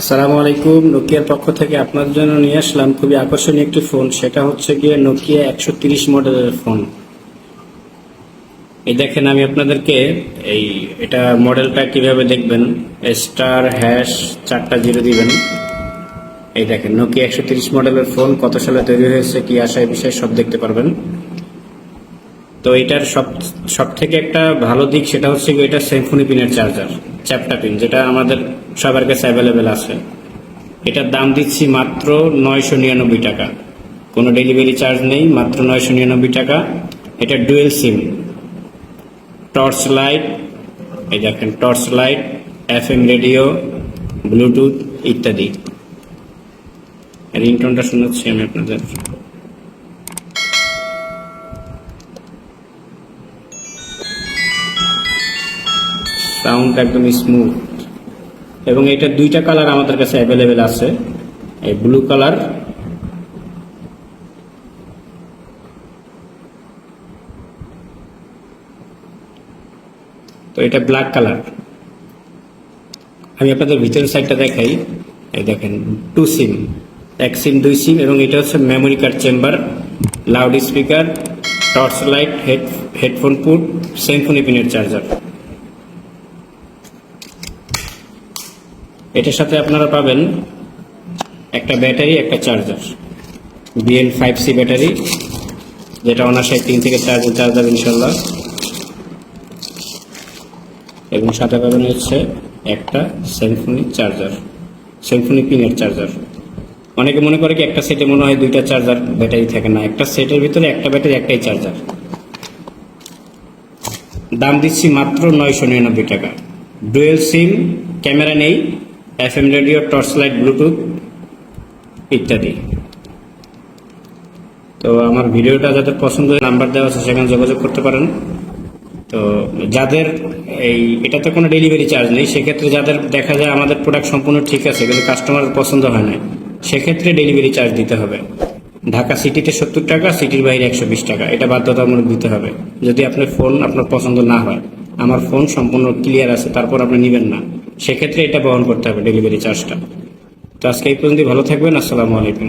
আসসালামু আলাইকুম। নোকিয়ার পক্ষ থেকে আপনার জন্য নিয়ে আসলাম খুবই আকর্ষণীয় একটি ফোন। সেটা হচ্ছে গিয়ে নোকিয়া একশো তিরিশ মডেলের ফোন। এই দেখেন, আমি আপনাদেরকে এই এটা মডেলটা কীভাবে দেখবেন? স্টার, হ্যাশ, চারটা জিরো দিবেন। এই দেখেন, নোকিয়া একশো তিরিশ মডেলের ফোন কত সালে তৈরি হয়েছে, কি আশায় বিষয়ে সব দেখতে পারবেন। তো এটার সব সব থেকে একটা ভালো দিক সেটা হচ্ছে এটা সেমফোনি পিনের চার্জার চ্যাপটা পিন যেটা আমাদের সবার কাছে অ্যাভেলেবেল আছে। এটার দাম দিচ্ছি মাত্র নয়শো নিরানব্বই টাকা। কোনো ডেলিভারি চার্জ নেই, মাত্র নয়শো নিরানব্বই টাকা। এটা ডুয়েল সিম টর্চ লাইট এই দেখেন torch light F M radio Bluetooth ইত্যাদি। রিংটোনটা শোনাচ্ছি আমি আপনাদের। সাউন্ড একদম স্মুথ এবং এটা দুইটা কালার আমাদের কাছে অ্যাভেলেবেল আছে। এই ব্লু কালার তো এটা ব্ল্যাক কালার আমি আপনাদের ভিতরের সাইডটা দেখাই। এই দেখেন টু সিম এক সিম দুই সিম এবং এটা হচ্ছে memory card chamber loud speaker torch light head headphone port সেমফোনি পিনের চার্জার এটার সাথে আপনারা পাবেন একটা ব্যাটারি, একটা charger BL five C battery, যেটা অনাশায় তিন থেকে চার দিন চার্জার ইনশাল্লাহ এবং সাথে পাবেন হচ্ছে একটা সেমফোনি চার্জার সেমফোনি পিনের চার্জার অনেকে মনে করে কি একটা সেটে মনে হয় দুইটা চার্জার ব্যাটারি থাকে না। একটা সেটের ভিতরে একটা ব্যাটারি, একটাই চার্জার দাম দিচ্ছি মাত্র নয়শো নিরানব্বই টাকা। ডুয়েল সিম ক্যামেরা নেই। F M radio torch light Bluetooth ইত্যাদি। তো আমার ভিডিওটা যাদের পছন্দ নাম্বার দেওয়া আছে, সেখানে যোগাযোগ করতে পারেন। তো যাদের এই, এটাতে কোনো ডেলিভারি চার্জ নেই, সেক্ষেত্রে যাদের দেখা যায় আমাদের প্রোডাক্ট সম্পূর্ণ ঠিক আছে, কিন্তু কাস্টমার পছন্দ হয় না, সেক্ষেত্রে ডেলিভারি চার্জ দিতে হবে। ঢাকা সিটিতে সত্তর টাকা সিটির বাইরে একশো বিশ টাকা, এটা বাধ্যতামূলক দিতে হবে। যদি আপনার ফোন আপনার পছন্দ না হয়, আমার ফোন সম্পূর্ণ ক্লিয়ার আছে, তারপর আপনি নেবেন না। সেক্ষেত্রে এটা বহন করতে হবে ডেলিভারি চার্জটা। তো আজকে এই পর্যন্ত ভালো থাকবেন, আসসালামু আলাইকুম।